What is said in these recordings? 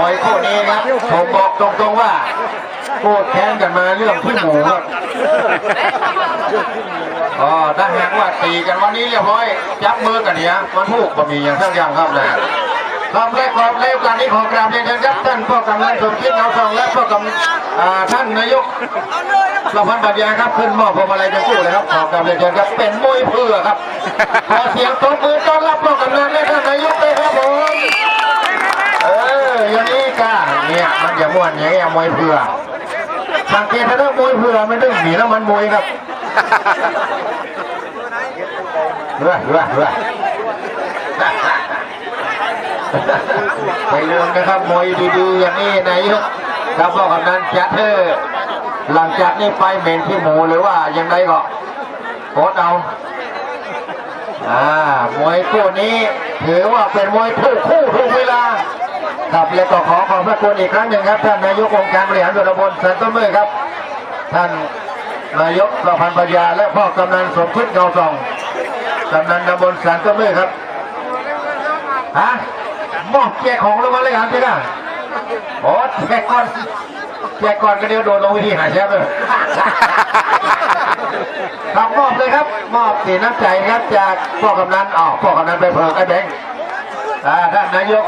มวยคู่นี้ครับผมบอกตรงๆว่าโคตรแค้นกันมาเรื่องพี่หมูครับอ๋อถ้าหากว่าตีกันวันนี้เรียบร้อยจับมือกันเนี่ยมันถูกก็มีอย่างทั้งอย่างครับนะทำได้ความเร็วการนี้ของกราบเรียนเชิญครับท่านพ่อกำนันสมคิดเงาทองและพ่อกำอ่าท่านนายกเราพันปัญญาครับขึ้นมอบพวงมาลัยทั้งคู่เลยครับขอบคุณเรียนเชิญครับเป็นมวยเพื่อครับขอเสียงตบมือต้อนรับพ่อกำนันและท่านนายกเลยครับผมเอออย่างนี้ก้า เนี่ยมันจะม่วนอย่างเงี้ยมวยเพื่อสังเกตถ้าเรื่องมวยเพื่อไม่ต้องหนีแล้วมันมวยครับเรื่อเรื่อเรื่อไปเรื่องนะครับมวยดีๆอย่างนี้นายกครับพ่อกำนันจัดเถอหลังจากนี้ไปเมนที่หมูหรือว่ายังไงก็โคตเอาอ่ามวยคู่นี้ถือว่าเป็นมวยคู่คู่ถูกเวลา ครับและก็ขอขอบพระคุณอีกครั้งหนึ่งครับ ท่านนายกองค์การบริหารส่วนตำบลสันต้นเมื่อครับ ท่านนายกประพันธ์ปัญญาและพ่อกำนันสมคิดเงาทองกำนันตำบลสันต้นเมื่อครับฮะมอบแจกของรางวัลเลยครับพี่นะโอ้แจกก่อนแจกก่อนก็เดี๋ยวโดนลงวิธีหาแชมป์เลยครับมอบเลยครับ มอบสีน้ำใจครับจากพ่อกำนันอ๋อพ่อกำนันไปเพิกไอ้แบงค์ อ่าท่านนายก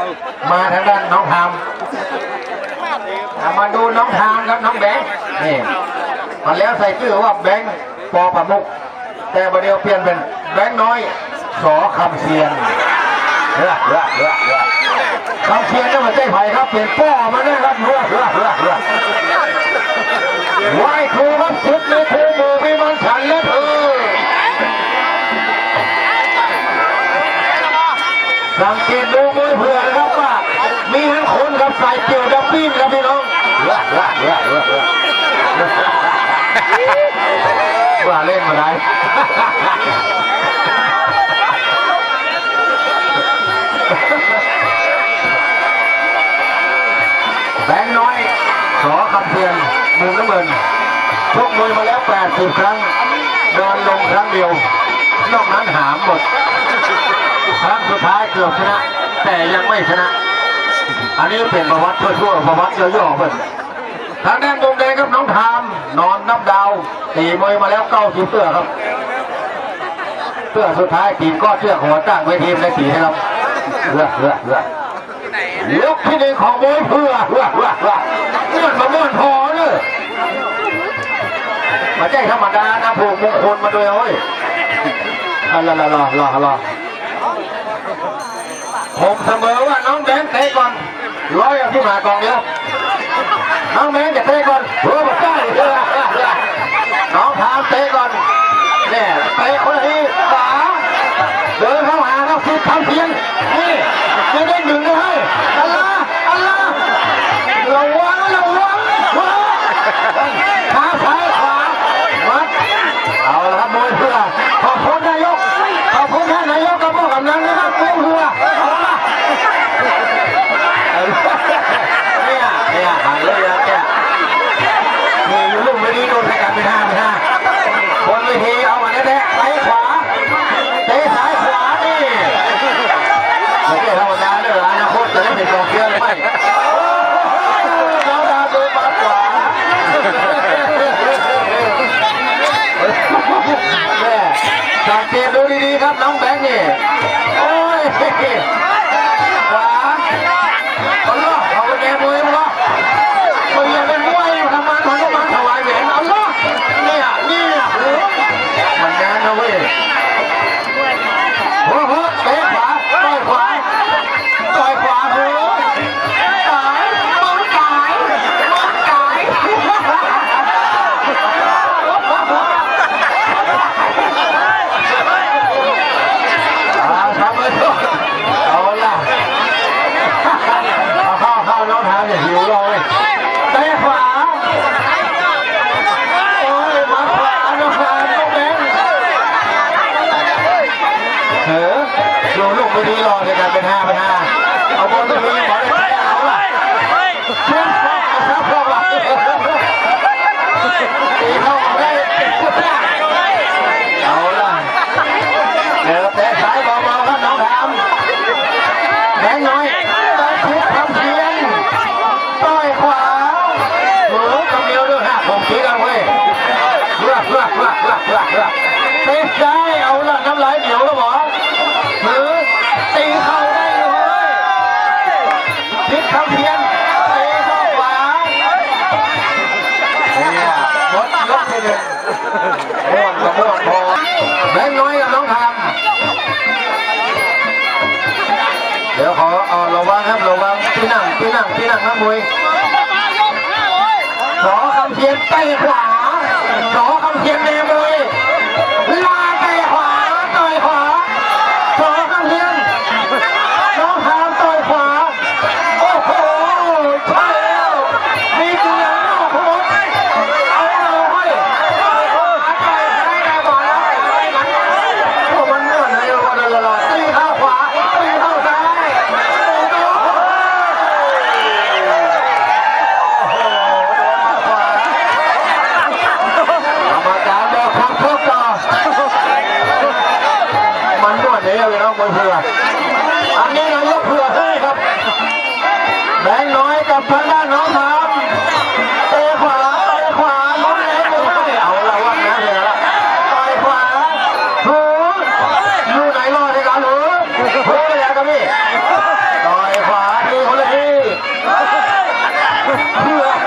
มาทางด้านน้องทามมาดูน้องทามครับน้องแบงค์นี่มาแล้วใส่ชื่อว่าแบงค์ปอประมุกแต่ประเดี๋ยวเปลี่ยนเป็นแบงค์น้อยสอคำเชียนเฮ้อเฮ้อเฮ้อเฮ้อคำเชียนนี่มันใจไผ่ครับเป็นป้อมาเนี่ยครับเฮ้อเฮ้อเฮ้อเฮ้อไหวครูครับชุดในครูมือพิมันฉันและเธอ สังเกตดูมวยเผื่อนะครับว่า มีทั้งคนกับใส่เกี่ยวดับบิ้นครับพี่น้องว่าเล่นมาได้แบงค์น้อยสอคำเพียนมุมน้ำเงินชกมวยมาแล้ว 80 ครั้ง เดินลงครั้งเดียว นอกนั้นหามหมด ครั้งสุดท้ายเกือบชนะ แต่ยังไม่ชนะ อันนี้เป็นประวัติทั่วๆประวัติย่อๆเพิ่นทางด้านมุมแดงครับน้องทามนอนนับดาวตีมวยมาแล้วเก้าสิบเสื้อครับเสื้อสุดท้ายตีก็เชือกหัวจ้างไว้ทีมและตีให้ครับเลือกเลือกเลือกยกที่หนึ่งของมวยเพื่อเพื่อเพื่อเพื่อเมื่อนมาเมื่อนพอเลยมาใจธรรมดานะผูกมงคลมาด้วยเอ้ยรอรอรอรอรอ ผมเสมอว่าน้องแบงค์เตะก่อนร้อยอที่หมากองเดียวน้องแบงค์จะเตะก่อนเพื่อมาน้องพามเตะก่อนเนี่ยเตะคนที่สามเดินเข้าหาแล้วคือทำเพียงนี่ไม่ได้หนึ่งนะเฮ้ยอัลลาอัลลาระวังระวังระวังขาซ้ายขวามัดเอาละครับมวยเพื่อขอบคุณนายกขอบคุณท่านนายกกับผู้กำนันนะครับมวยเพื่อเอาละเนี่ยเนี่ยหันเลยนะเนี่ยมีอยู่ลูกไม่ดีโดนใครกันไม่ท่าไม่ท่าบนเวทีเอามาแน่ๆไปขวาเตะซ้ายขวานี่ ไม่ใช่ธรรมดาเลยอนาคตจะได้เป็นกองเชียร์หรือไม่น้องดาวดูมากกว่าแม่สังเกตดูดีๆครับน้องแบงค์นี่ โอ้ ยข เตะซ้เอาละน้ำลายเหนียวแล้วหมอหรือตีเข่าได้เลยพิษคำเพียนเตะเข้าขวาเนี่ยหมดยกที่หนึ่งม่วนกับม่วนพอแบงค์น้อยกับน้องทำเดี๋ยวขอเอาระวังครับระวังพี่นั่งพี่นั่งพี่นั่งนะมวยสอคำเพียนเตะขวา ขอคำเพียนเมมวย มวยเผือกอันนี้นายกเผือกให้ครับแบงค์น้อยกับทางด้านน้องทำเตะขวาเตะขวาลุ้นแรงไม่ได้เอาละวันนะเดี๋ยวละต่อยขวาหูอยู่ไหนรอดเลยกันหรือหูอยากกับพี่ต่อยขวาทีคนละทีเผือก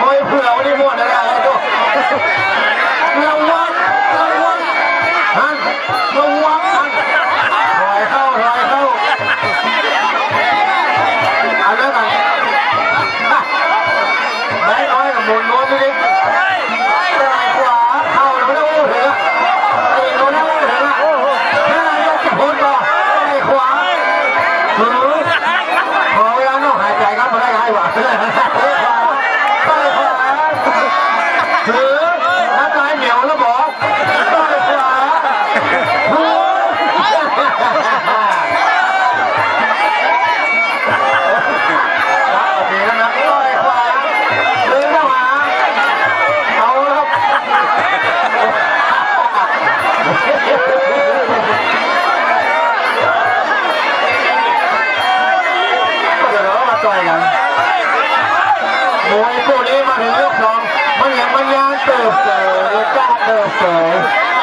มวยเผือกวันนี้ม่วนอะไรไางเ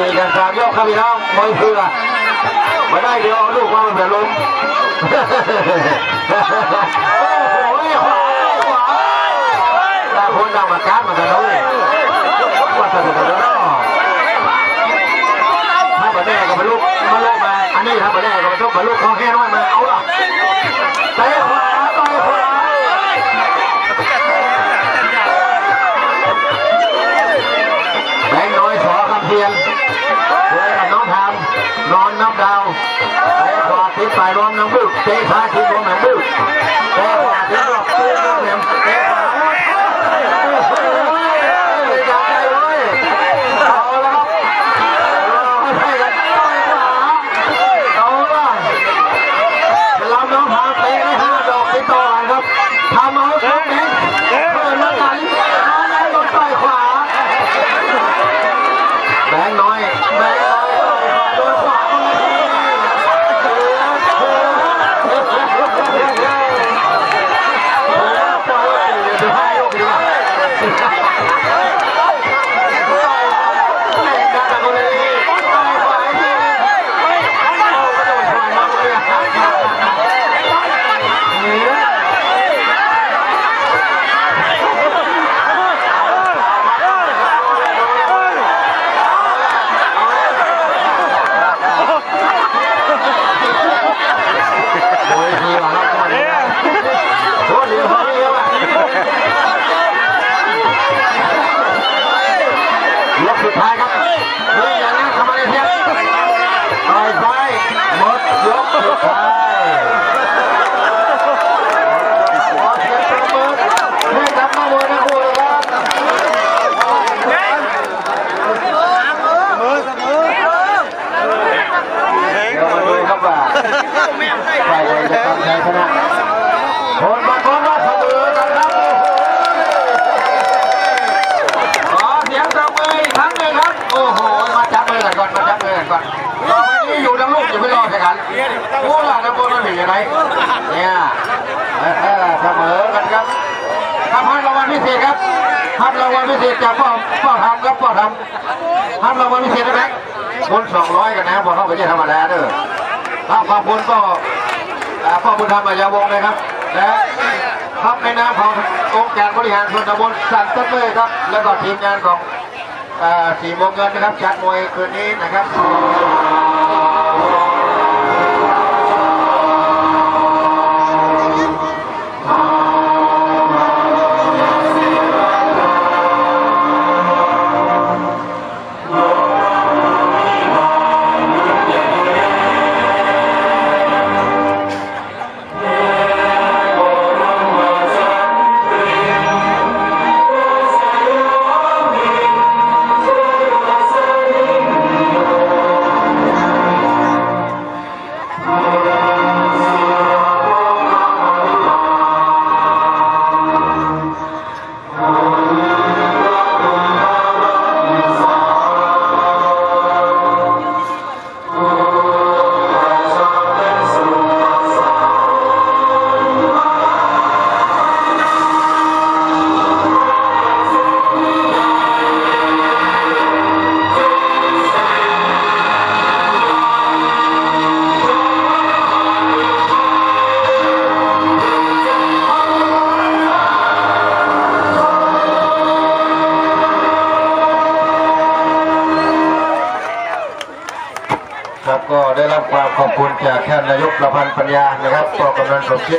วยคู่นี้ตีกันสามยกครับพี่น้องมวยเพื่อมาได้เดี๋ยวเอาลูกว่ามันจะล้มโอ้โหขวาขวาแตาคนดาวมาการมันกันเลยว่าจะถูกกันแล้วถ้ามาแน่ก็มาลูกมาลูกมาอันนี้ถ้ามาแน่ก็มาลูกมาลูกคอแค่น้อยมาเอาละเตะขวา ดาวเตะขวาทิ้งไปรวมน้ำบึกเตะซ้ายทิ้งรวมน้ำบึกเตะขวาทิ้งรอบเตะรวมน้ำเตะขวาโอ้โหยาวไปเลยเอาละครับเอาให้กันต่อยขวาเอาละลำน้องทามเตะได้ห้าดอกติดต่อกันครับทำเอาสองแบงค์เปิดมาตันเอาไหนลงต่อยขวา แบงค์น้อย แบงค์น้อยโดนขวาเกสุดท้ายครับเฮ้ยอย่างนั้นทำอะไรเทียบต่อยซ้ายหมดยกสุดท้ายขอเสียงปรบมือให้กับนักมวยนักมวยครับเดี๋ยวมาดูครับว่าฝ่ายใดจะทำชัยชนะคนบางคนว่าเสมอกันครับ ขอเสียงปรบมืออีกครั้งหนึ่งครับ โอ้โห มาจับมือกันก่อน มาจับมือกันก่อนต่อไปนี้อยู่ทั้งลูกอย่าไปรอใช่กันโอ้ล่ะน้ำบนมันเป็นยังไงเนี่ยเออเสมอกันครับทำให้รางวัลพิเศ ษครับทำรางวัลพิเศษจากพ่อพ่อทำครับพ่อทำทำรางวัลพิเศษนะครับคนสองร้อยกันนะบอเข้าไปจะธรรมดาเด้อครับขอบคุณก็อ่พ่อบุญธรรมอายาวงศ์นะครับและครับในนามขององค์การบริหารส่วนตำบลสันต้นเลยครับ แล้วก็ทีมงานของสีโมงเงินนะครับจัดมวยคืนนี้นะครับ ครับก็